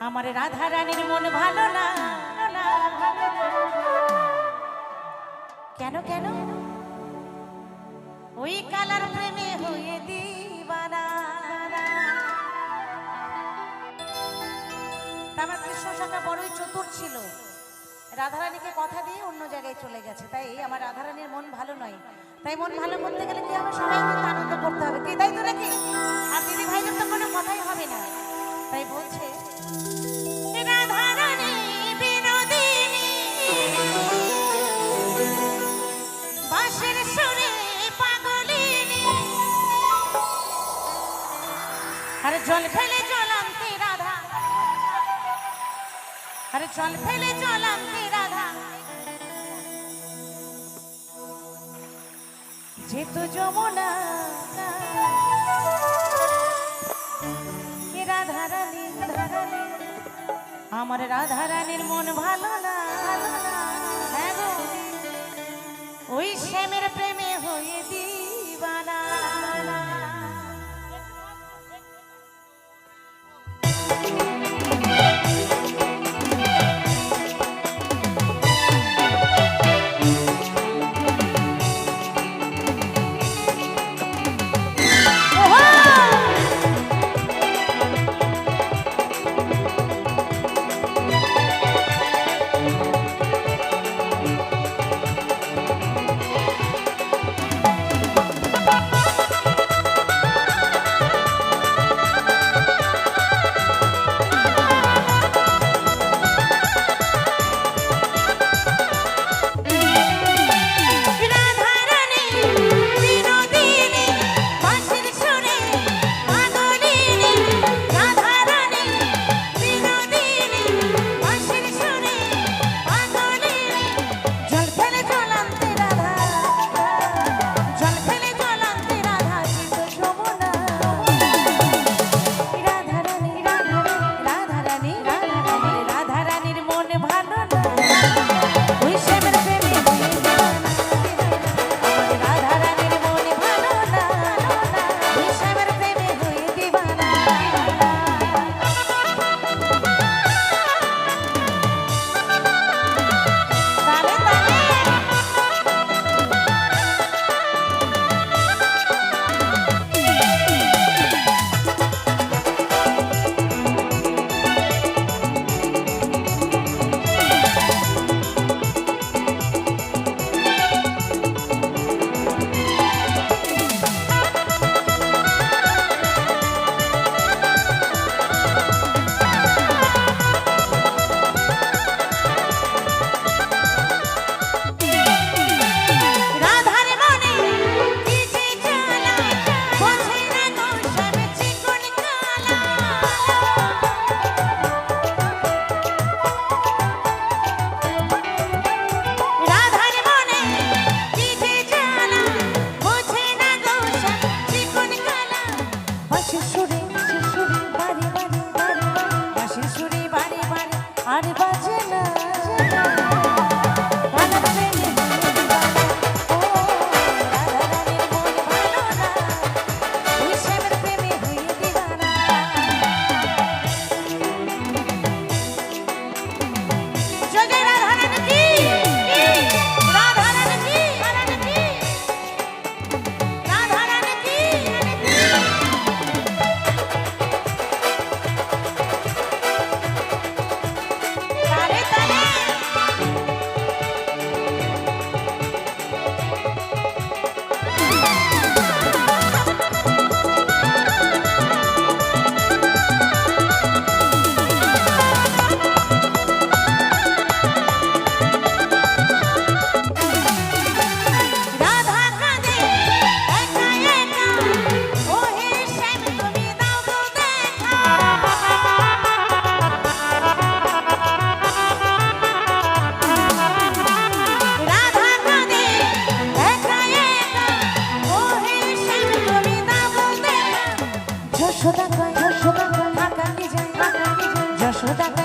রাধা রানীর মন ভালো না কেন কেন? ওই কালার প্রেমে হয়ে দিবানা আমার কৃষ্ণ শাখা বড়ই চতুর ছিল। রাধারানীকে কথা দিয়ে অন্য জায়গায় চলে গেছে। তাই আমার রাধারানীর মন ভালো নয়। তাই মন ভালো করতে গেলে কি হবে সবাই কিন্তু আনন্দ করতে হবে? কি তাই তো নাকি? আর দিদি ভাইদের তো কোনো কথাই হবে না। তাই বলছে আরে জল ফেলে জলান্তি রাধা। আরে জল ফেলে জলান্তি রাধা। যেহেতু যমুনা আমার রাধা রানীর মন ভালো না হ্যাঁ ওই শ্যামের প্রেমে হয়ে দিবানা যশোদা যশোদা